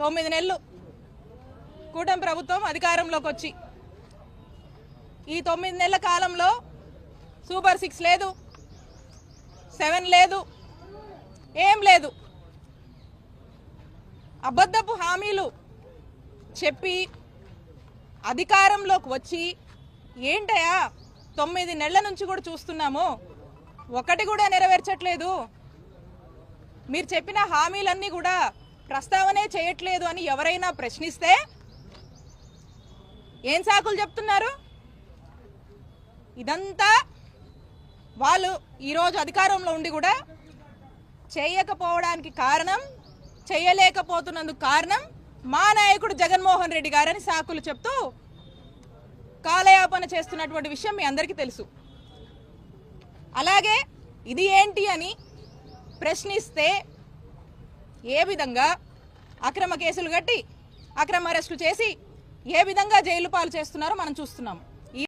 తొమ్మిది నెలలు కూటమి ప్రభుత్వం అధికారంలోకి వచ్చి. ఈ తొమ్మిది నెలల కాలంలో సూపర్ సిక్స్ లేదు సెవెన్ లేదు ఏం లేదు. అబద్ధపు హామీలు చెప్పి అధికారంలోకి వచ్చి ఏంటయా తొమ్మిది నెలల నుంచి కూడా చూస్తున్నాము ఒకటి కూడా నెరవేర్చట్లేదు. మీరు చెప్పిన హామీలన్నీ కూడా ప్రస్తావనే చేయట్లేదు అని ఎవరైనా ప్రశ్నిస్తే ఏం సాకులు చెప్తున్నారు? ఇదంతా వాళ్ళు ఈరోజు అధికారంలో ఉండి కూడా చేయకపోవడానికి కారణం చేయలేకపోతున్నందుకు కారణం మా నాయకుడు జగన్మోహన్ రెడ్డి గారని సాకులు చెప్తూ కాలయాపన చేస్తున్నటువంటి విషయం మీ అందరికీ తెలుసు. అలాగే ఇది ఏంటి అని ప్రశ్నిస్తే ఏ విధంగా అక్రమ కేసులు కట్టి అక్రమ అరెస్టులు చేసి ఏ విధంగా జైలు పాలు చేస్తున్నారో మనం చూస్తున్నాము